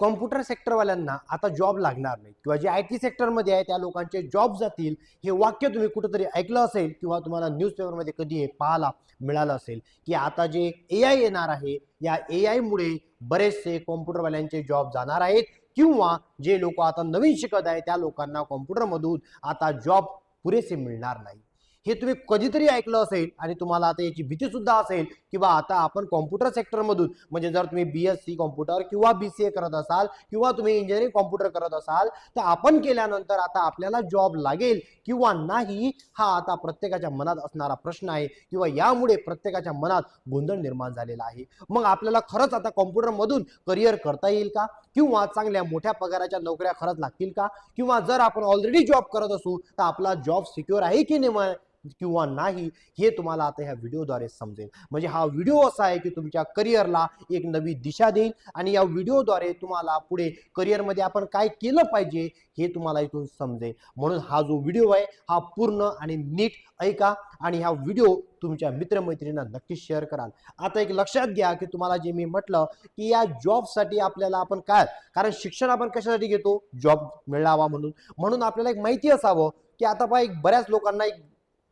Computer सेक्टरवाल्यांना आता job लागणार नाही. किंवा जे आय टी सेक्टरमध्ये आहे त्या लोकांचे जॉब जातील हे वाक्य तुम्ही कुठंतरी ऐकलं असेल किंवा तुम्हाला न्यूजपेपरमध्ये कधी हे पाहायला मिळालं असेल की आता जे ए आय येणार आहे या ए आयमुळे बरेचसे कॉम्प्युटरवाल्यांचे जॉब जाणार आहेत किंवा जे लोक आता नवीन शिकत आहे त्या लोकांना कॉम्प्युटरमधून आता जॉब पुरेसे मिळणार नाही. हे तुम्ही कधीतरी ऐकलं असेल आणि तुम्हाला आता याची भीती सुद्धा असेल किंवा आता आपण कॉम्प्युटर सेक्टरमधून म्हणजे जर तुम्ही बी एस सी कॉम्प्युटर किंवा बी सी ए करत असाल किंवा तुम्ही इंजिनिअरिंग कॉम्प्युटर करत असाल तर आपण केल्यानंतर आता आपल्याला जॉब लागेल किंवा नाही हा आता प्रत्येकाच्या मनात असणारा प्रश्न आहे किंवा यामुळे प्रत्येकाच्या मनात गोंधळ निर्माण झालेला आहे. मग आपल्याला खरंच आता कॉम्प्युटरमधून करिअर करता येईल का? किंवा चांगल्या मोठ्या पगाराच्या नोकऱ्या खरंच लागतील का? किंवा जर आपण ऑलरेडी जॉब करत असू तर आपला जॉब सिक्युअर आहे की नाही किंवा नाही हे तुम्हाला आता ह्या व्हिडिओद्वारे समजेल. म्हणजे हा व्हिडिओ असा आहे की तुमच्या करिअरला एक नवी दिशा देईल आणि या व्हिडिओद्वारे तुम्हाला पुढे करिअरमध्ये आपण काय केलं पाहिजे हे तुम्हाला इथून समजेल. म्हणून हा जो व्हिडिओ आहे हा पूर्ण आणि नीट ऐका आणि हा व्हिडिओ तुमच्या मित्रमैत्रिणींना नक्कीच शेअर कराल. आता एक लक्षात घ्या की तुम्हाला जे मी म्हटलं की या जॉबसाठी आपल्याला आपण काय कारण शिक्षण आपण कशासाठी घेतो? जॉब मिळावा म्हणून. म्हणून आपल्याला एक माहिती असावं की आता पहा एक बऱ्याच लोकांना एक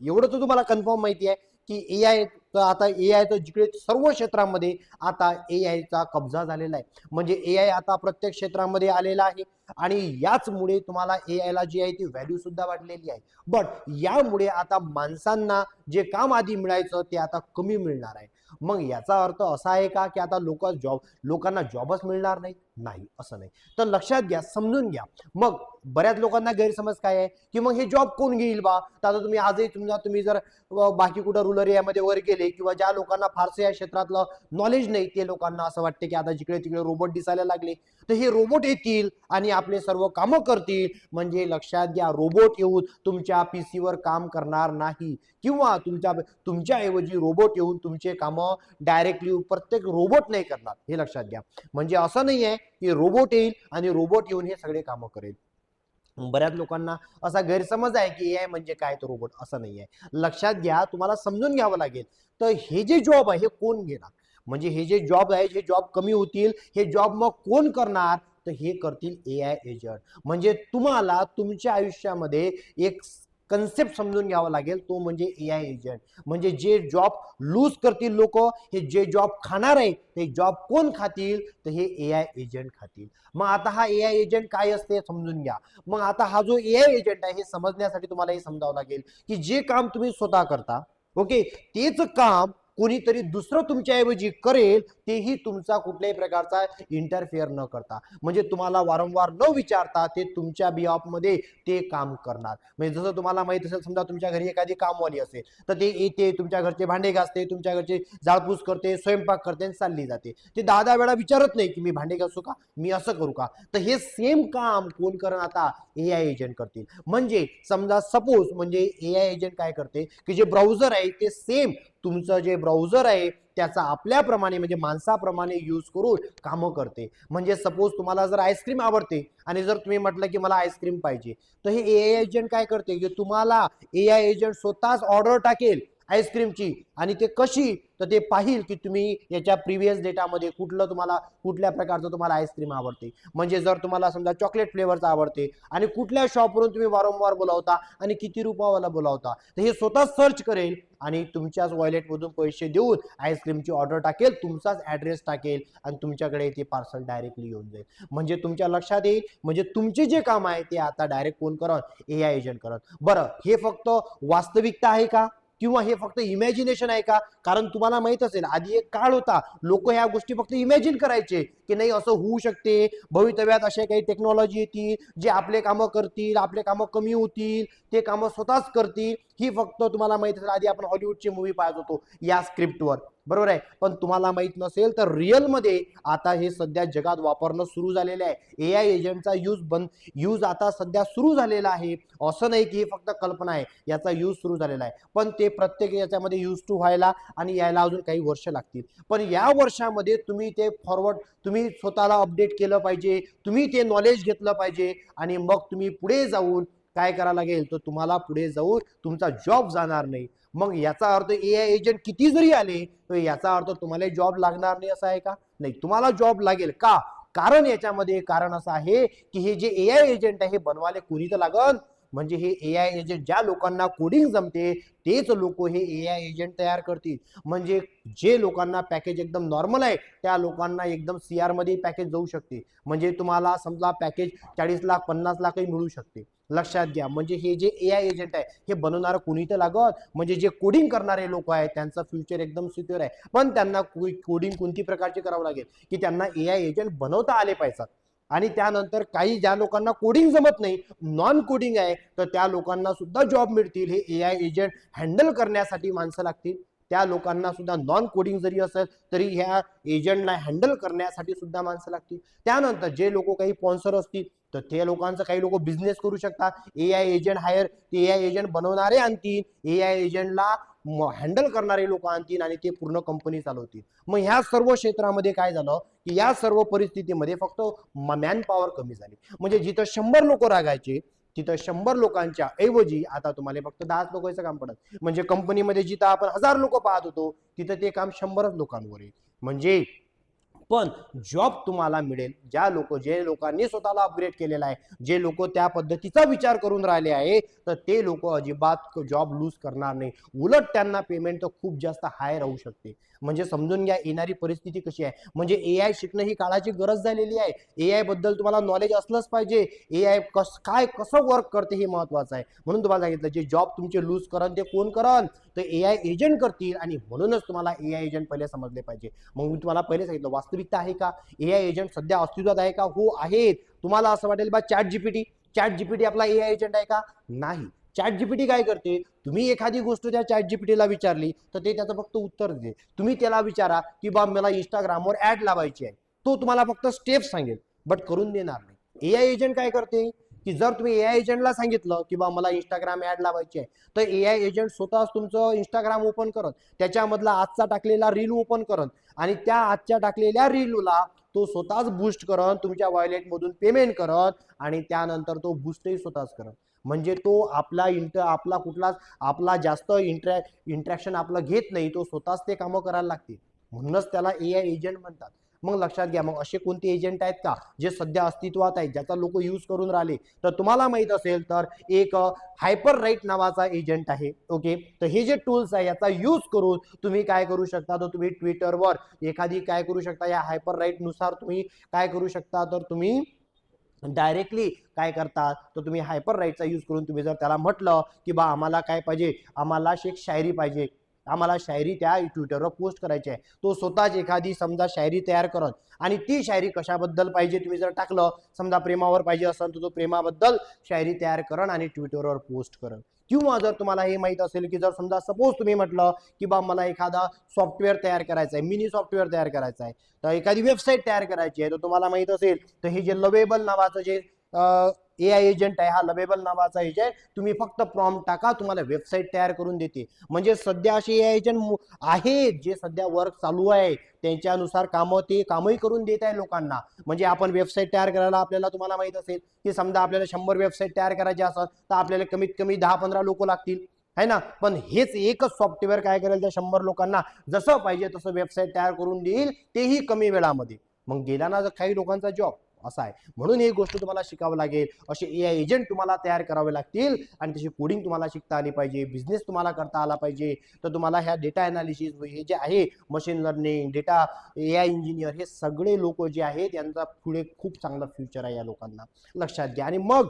एवढं तर तुम्हाला कन्फर्म माहिती आहे की ए आय तर आता ए आय तर जिकडे सर्व क्षेत्रामध्ये आता ए आयचा कब्जा झालेला आहे. म्हणजे ए आय आता प्रत्येक क्षेत्रामध्ये आलेला आहे आणि याचमुळे तुम्हाला ए आयला जी आहे ती व्हॅल्यू सुद्धा वाढलेली आहे. बट यामुळे आता माणसांना जे काम आधी मिळायचं ते आता कमी मिळणार आहे. मग याचा अर्थ असा आहे का की आता लोक जॉब लोकांना जॉबच मिळणार नाही नाही असं नाही. तर लक्षात घ्या समजून घ्या. मग बऱ्याच लोकांना गैरसमज काय आहे? की मग हे जॉब कोण घेईल बा? तर आता तुम्ही आजही तुम्हाला तुम्ही जर बाकी कुठं रुरल एरियामध्ये वर गेले किंवा ज्या लोकांना फारसं या क्षेत्रातलं नॉलेज नाही ते लोकांना असं वाटतं की आता जिकडे तिकडे रोबोट दिसायला लागले. तर हे रोबोट येतील आणि आपले सर्व कामं करतील. म्हणजे लक्षात घ्या रोबोट येऊन तुमच्या पी सीवर काम करणार नाही. किंवा तुमच्या तुमच्याऐवजी रोबोट येऊन तुमचे कामं डायरेक्टली प्रत्येक रोबोट नाही करणार. हे लक्षात घ्या. म्हणजे असं नाही आहे की रोबोट येईल आणि रोबोट येऊन हे सगळे कामं करेल. बऱ्याच लोकांना असा गैरसमज आहे की ए आय म्हणजे काय तो रोबोट असं नाही आहे. लक्षात घ्या तुम्हाला समजून घ्यावं लागेल. तर हे जे जॉब आहे हे कोण घेणार? म्हणजे हे जे जॉब आहे हे जॉब कमी होतील हे जॉब मग कोण करणार? तर हे करतील ए आय एजंट म्हणजे तुम्हाला तुमच्या आयुष्यामध्ये एक कन्सेप्ट समजून घ्यावा लागेल. तो म्हणजे ए आय एजंट म्हणजे जे जॉब लूज करतील लोक हे जे जॉब खाणार आहे ते जॉब कोण खातील? तर हे ए आय एजंट खातील. मग आता हा ए आय एजंट काय असते समजून घ्या. मग आता हा जो ए आय एजंट आहे हे समजण्यासाठी तुम्हाला हे समजावं लागेल की जे काम तुम्ही स्वतः करता ओके तेच काम कोणीतरी दुसरं तुमच्याऐवजी करेल तेही तुमचा कुठल्याही प्रकारचा इंटरफेअर न करता. म्हणजे तुम्हाला वारंवार न विचारता ते तुमच्या बिऑफमध्ये ते काम करणार. म्हणजे जसं तुम्हाला माहीत असेल समजा तुमच्या घरी एखादी कामवाली असेल तर ते येते तुमच्या घरचे भांडे घासते तुमच्या घरचे जाळपूस करते स्वयंपाक करते आणि चालली जाते. ते दहा दहा वेळा विचारत नाही की मी भांडे घासू का मी असं करू का? तर हे सेम काम कोण करण आता ए आय एजंट करतील. म्हणजे समजा सपोज म्हणजे ए आय एजंट काय करते की जे ब्राउझर आहे ते सेम तुमचं जे ब्राउझर आहे त्याचा आपल्याप्रमाणे म्हणजे माणसाप्रमाणे यूज करून कामं करते. म्हणजे सपोज तुम्हाला जर आईस्क्रीम आवडते आणि जर तुम्ही म्हटलं की मला आईस्क्रीम पाहिजे तर हे ए आय एजंट काय करते? की तुम्हाला ए आय एजंट स्वतःच ऑर्डर टाकेल. आईस्क्रीमची आणि ते कशी? तर ते पाहिल की तुम्ही याच्या प्रिव्हियस डेटामध्ये कुठलं तुम्हाला कुठल्या प्रकारचं तुम्हाला आईस्क्रीम आवडते. म्हणजे जर तुम्हाला समजा चॉकलेट फ्लेवरचं आवडते आणि कुठल्या शॉपवरून तुम्ही वारंवार बोलावता आणि किती रुपयावाला बोलावता तर हे स्वतः सर्च करेल आणि तुमच्याच वॉलेटमधून पैसे देऊन आईस्क्रीमची ऑर्डर टाकेल तुमचाच ॲड्रेस टाकेल आणि तुमच्याकडे ते पार्सल डायरेक्टली येऊन जाईल. म्हणजे तुमच्या लक्षात येईल. म्हणजे तुमचे जे काम आहे ते आता डायरेक्ट कोण करत ए आय एजंट करत बरं हे फक्त वास्तविकता आहे का? किंवा हे फक्त इमॅजिनेशन आहे का? कारण तुम्हाला माहीत असेल आधी एक काळ होता. लोक ह्या गोष्टी फक्त इमॅजिन करायचे की नाही असं होऊ शकते. भवितव्यात अशा काही टेक्नॉलॉजी येतील जे आपले कामं करतील आपले कामं कमी होतील ते कामं स्वतःच करतील. ही फक्त तुम्हाला माहीत असेल आधी आपण हॉलिवूडची मूवी पाहत होतो या स्क्रिप्टवर बरोबर आहे. पण तुम्हाला माहीत नसेल तर रिअलमध्ये आता हे सध्या जगात वापरणं सुरू झालेलं आहे. ए आय एजंटचा यूज बंद यूज आता सध्या सुरू झालेला आहे. असं नाही की हे फक्त कल्पना आहे. याचा यूज सुरू झालेला आहे. पण ते प्रत्येक याच्यामध्ये यूज टू व्हायला आणि यायला अजून काही वर्ष लागतील. पण या वर्षामध्ये तुम्ही ते फॉरवर्ड तुम्ही स्वतःला अपडेट केलं पाहिजे. तुम्ही ते नॉलेज घेतलं पाहिजे. आणि मग तुम्ही पुढे जाऊन काय करायला लागेल? तर तुम्हाला पुढे जाऊन तुमचा जॉब जाणार नाही. मग याचा अर्थ ए आय एजंट किती जरी आले तर याचा अर्थ तुम्हाला जॉब लागणार नाही असा आहे का? नाही तुम्हाला जॉब लागेल. का? कारण याच्यामध्ये कारण असं आहे की हे जे ए आय एजंट आहे हे बनवायला कोणी तर लागन. म्हणजे हे ए आय एजंट ज्या लोकांना कोडिंग जमते तेच लोक हे ए आय एजंट तयार करतील. म्हणजे जे लोकांना पॅकेज एकदम नॉर्मल आहे त्या लोकांना एकदम सी मध्ये पॅकेज जाऊ शकते. म्हणजे तुम्हाला समजा पॅकेज चाळीस लाख पन्नास लाखही मिळू शकते. लक्षात घ्या. म्हणजे हे जे ए आय एजंट आहे हे बनवणारं कोणी तर लागत म्हणजे जे कोडिंग करणारे लोक आहेत त्यांचं फ्युचर एकदम सिक्युअर आहे. पण त्यांना कोडिंग कोणती प्रकारचे करावं लागेल? की त्यांना ए आय एजंट बनवता आले पाहिजेत. आणि त्यानंतर काही ज्या लोकांना कोडिंग जमत नाही नॉन कोडिंग आहे तर त्या लोकांना सुद्धा जॉब मिळतील. हे ए आय एजंट हँडल करण्यासाठी माणसं लागतील. त्या लोकांना सुद्धा नॉन कोडिंग जरी असेल तरी ह्या एजंटला हँडल करण्यासाठी सुद्धा माणसं लागतील. त्यानंतर जे लोक काही स्पॉन्सर असतील तर ते लोकांचं काही लोक बिझनेस करू शकतात. ए आय एजंट हायर ते ए आय एजंट बनवणारे आणतील. ए आय एजंटला हँडल करणारे लोक आणतील आणि ते पूर्ण कंपनी चालवतील. मग ह्या सर्व क्षेत्रामध्ये काय झालं की या सर्व परिस्थितीमध्ये फक्त मॅन पॉवर कमी झाली. म्हणजे जिथं शंभर लोक रागायचे तिथं शंभर लोकांच्या ऐवजी आता तुम्हाला फक्त दहाच लोकांचं काम पडत. म्हणजे कंपनीमध्ये जिथं आपण हजार लोक पाहत होतो तिथं ते काम शंभरच लोकांवर आहे. म्हणजे पण जॉब तुम्हाला मिळेल. ज्या लोक जे लोकांनी स्वतःला अपग्रेड केलेला आहे जे लोक त्या पद्धतीचा विचार करून राहिले आहे तर ते लोक अजिबात जॉब लूज करणार नाही. उलट त्यांना पेमेंट तर खूप जास्त हाय राहू शकते. म्हणजे समजून घ्या येणारी परिस्थिती कशी आहे. म्हणजे ए आय शिकणं ही काळाची गरज झालेली आहे. ए आयबद्दल तुम्हाला नॉलेज असलंच पाहिजे. ए आय कस काय कसं वर्क करते हे महत्वाचं आहे. म्हणून तुम्हाला सांगितलं जे जॉब तुमचे लूज करन ते कोण करन? तर ए आय एजंट करतील. आणि म्हणूनच तुम्हाला ए आय एजंट पहिले समजले पाहिजे. मग मी तुम्हाला पहिले सांगितलं वास्तविक वास्तविकता आहे का? ए आय एजंट सध्या अस्तित्वात आहे का? हो आहेत. तुम्हाला असं वाटेल बा चॅट जीपीटी चॅट जीपीटी आपला ए आय एजंट आहे का? नाही. चॅट जीपीटी काय करते? तुम्ही एखादी गोष्ट त्या चॅट जीपीटीला विचारली तर ते त्याचं फक्त उत्तर दे तुम्ही त्याला विचारा की बा मला इंस्टाग्रामवर ऍड लावायची आहे. तो तुम्हाला फक्त स्टेप सांगेल बट करून देणार नाही. ए आय एजंट काय करते? की जर तुम्ही ए आय एजंटला सांगितलं की बा मला इंस्टाग्राम ऍड लावायची आहे तर ए आय एजंट स्वतःच तुमचं इंस्टाग्राम ओपन करत त्याच्यामधला आजचा टाकलेला रील ओपन करत आणि त्या आजच्या टाकलेल्या रीलला तो स्वतःच बूस्ट करत तुमच्या वॉयलेटमधून पेमेंट करत आणि त्यानंतर तो बूस्टही स्वतःच करत. म्हणजे तो आपला इंट आपला कुठलाच आपला जास्त इंट्रॅ इंट्रॅक्शन आपलं घेत नाही तो स्वतःच ते कामं करायला लागते. म्हणूनच त्याला ए आय एजंट म्हणतात. मग लक्षात घ्या मग असे कोणते एजंट आहेत का जे सध्या अस्तित्वात आहेत ज्याचा लोक यूज करून राहिले? तर तुम्हाला माहीत असेल तर एक हायपर राईट नावाचा एजंट आहे ओके तर हे जे टूल्स आहे याचा यूज करून तुम्ही काय करू शकता? तर तुम्ही ट्विटरवर एखादी काय करू शकता? या हायपर राईटनुसार तुम्ही काय करू शकता? तर तुम्ही डायरेक्टली काय करतात तर तुम्ही हायपर राईटचा यूज करून तुम्ही जर त्याला म्हटलं की बा आम्हाला काय पाहिजे? आम्हाला एक शायरी पाहिजे. आम्हाला शायरी त्या ट्विटरवर पोस्ट करायची आहे. तो स्वतःच एखादी समजा शायरी तयार करत आणि ती शायरी कशाबद्दल पाहिजे तुम्ही जर टाकलं समजा प्रेमावर पाहिजे असेल तर तो प्रेमाबद्दल शायरी तयार करण आणि ट्विटरवर पोस्ट करण किंवा जर तुम्हाला हे माहीत असेल की जर समजा सपोज तुम्ही म्हटलं की बा मला एखादा सॉफ्टवेअर तयार करायचा आहे मिनी सॉफ्टवेअर तयार करायचा आहे तर एखादी वेबसाईट तयार करायची आहे तर तुम्हाला माहीत असेल तर हे जे लवेबल नावाचं जे ए आय एजंट आहे हा लवेबल नावाचा एजंट तुम्ही फक्त प्रॉम टाका तुम्हाला वेबसाईट तयार करून देते. म्हणजे सध्या असे ए आय एजंट आहेत जे सध्या वर्क चालू आहे. त्यांच्यानुसार कामं ते कामही करून देत आहे लोकांना. म्हणजे आपण वेबसाईट तयार करायला आपल्याला तुम्हाला माहीत असेल की समजा आपल्याला शंभर वेबसाईट तयार करायची असतात तर आपल्याला कमीत कमी दहा पंधरा लोक लागतील. है ना? पण हेच एकच सॉफ्टवेअर काय करेल त्या शंभर लोकांना? जसं पाहिजे तसं वेबसाईट तयार करून देईल तेही कमी वेळामध्ये. मग गेला ना काही लोकांचा जॉब असा आहे. म्हणून ही गोष्ट तुम्हाला शिकावं लागेल. असे ए आय एजंट तुम्हाला तयार करावे लागतील आणि त्याची कोडिंग तुम्हाला शिकता आली पाहिजे. बिझनेस तुम्हाला करता आला पाहिजे. तर तुम्हाला ह्या डेटा अनालिसिस हे जे आहे machine learning data A I engineer हे सगळे लोक जे आहेत यांचा पुढे खूप चांगला फ्युचर आहे या लोकांना. लक्षात घ्या. आणि मग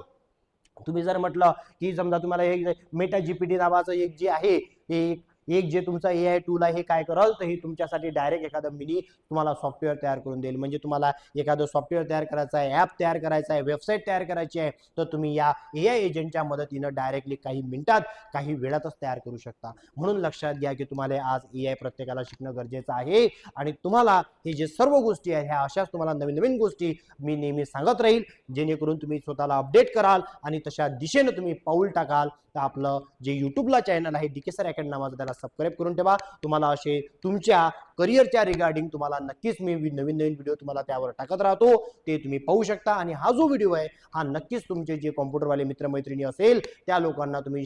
तुम्ही जर म्हटलं की समजा तुम्हाला एक मेटा जीपीटी नावाचं एक जे आहे एक एक जे तुमचा ए आय टूल आहे हे काय कराल तर हे तुमच्यासाठी डायरेक्ट एखादं मिनी तुम्हाला सॉफ्टवेअर तयार करून देईल. म्हणजे तुम्हाला एखादं सॉफ्टवेअर तयार करायचं आहे ॲप तयार करायचं आहे वेबसाईट तयार करायची आहे तर तुम्ही या ए आय एजंटच्या मदतीनं डायरेक्टली काही मिनिटात काही वेळातच तयार करू शकता. म्हणून लक्षात घ्या की तुम्हाला आज ए आय प्रत्येकाला शिकणं गरजेचं आहे आणि तुम्हाला हे जे सर्व गोष्टी आहेत ह्या अशाच तुम्हाला नवीन नवीन गोष्टी मी नेहमी सांगत राहील जेणेकरून तुम्ही स्वतःला अपडेट कराल आणि तशा दिशेनं तुम्ही पाऊल टाकाल. तर आपलं जे युट्यूबला चॅनल आहे डी के सर अकॅड नावाचं त्याला सबस्क्राईब करून ठेवा. तुम्हाला असे तुमच्या करिअरच्या रिगार्डिंग तुम्हाला नक्कीच मी नवीन नवीन व्हिडिओ तुम्हाला त्यावर टाकत राहतो. ते तुम्ही पाहू शकता. आणि हा जो व्हिडिओ आहे हा नक्कीच तुमचे जे कॉम्प्युटरवाले मित्रमैत्रिणी असेल त्या लोकांना तुम्ही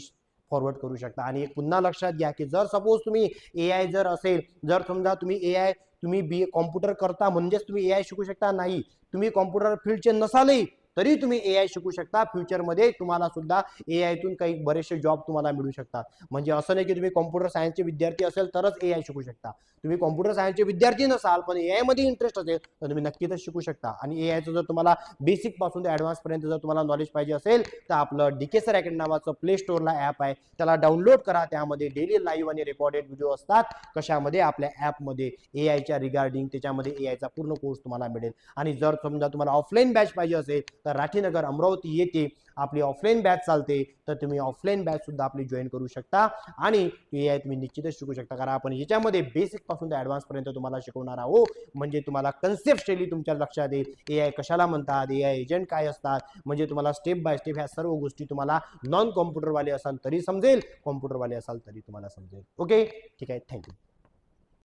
फॉरवर्ड करू शकता. आणि एक पुन्हा लक्षात घ्या की जर सपोज तुम्ही ए आय जर असेल जर समजा तुम्ही ए आय तुम्ही बी कॉम्प्युटर करता म्हणजेच तुम्ही ए आय शिकू शकता नाही. तुम्ही कॉम्प्युटर फील्डचे नसालही तरी तुम्ही ए आय शिकू शकता. फ्युचरमध्ये तुम्हाला सुद्धा ए आयतून काही बरेचसे जॉब तुम्हाला मिळू शकतात. म्हणजे असं नाही की तुम्ही कॉम्प्युटर सायन्सचे विद्यार्थी असेल तरच ए आय शिकू शकता. तुम्ही कॉम्प्युटर सायन्सचे विद्यार्थी नसाल पण ए आयमध्ये इंटरेस्ट असेल तर तुम्ही नक्कीच शिकू शकता. आणि ए आयचं जर तुम्हाला बेसिकपासून ते ॲडव्हान्सपर्यंत जर तुम्हाला नॉलेज पाहिजे असेल तर आपलं डी के सर नावाचं प्ले स्टोअरला ॲप आहे. त्याला डाउनलोड करा. त्यामध्ये डेली लाईव्ह आणि रेकॉर्डेड व्हिडिओ असतात. कशामध्ये? आपल्या ॲपमध्ये ए आयच्या रिगार्डिंग त्याच्यामध्ये ए आयचा पूर्ण कोर्स तुम्हाला मिळेल. आणि जर समजा तुम्हाला ऑफलाईन बॅच पाहिजे असेल तर राठीनगर अमरावती येथे आपली ऑफलाईन बॅच चालते. तर तुम्ही ऑफलाईन बॅच सुद्धा आपली जॉईन करू शकता. आणि ए आय तुम्ही निश्चितच शिकू शकता. कारण आपण याच्यामध्ये बेसिकपासून ते पर्यंत तुम्हाला शिकवणार आहोत. म्हणजे तुम्हाला कन्सेप्ट शैली तुमच्या लक्षात येईल. ए आय कशाला म्हणतात? ए आय एजंट काय असतात? म्हणजे तुम्हाला स्टेप बाय स्टेप ह्या सर्व गोष्टी तुम्हाला नॉन कॉम्प्युटरवाले असाल तरी समजेल. कॉम्प्युटरवाले असाल तरी तुम्हाला समजेल. ओके ठीक आहे? थँक्यू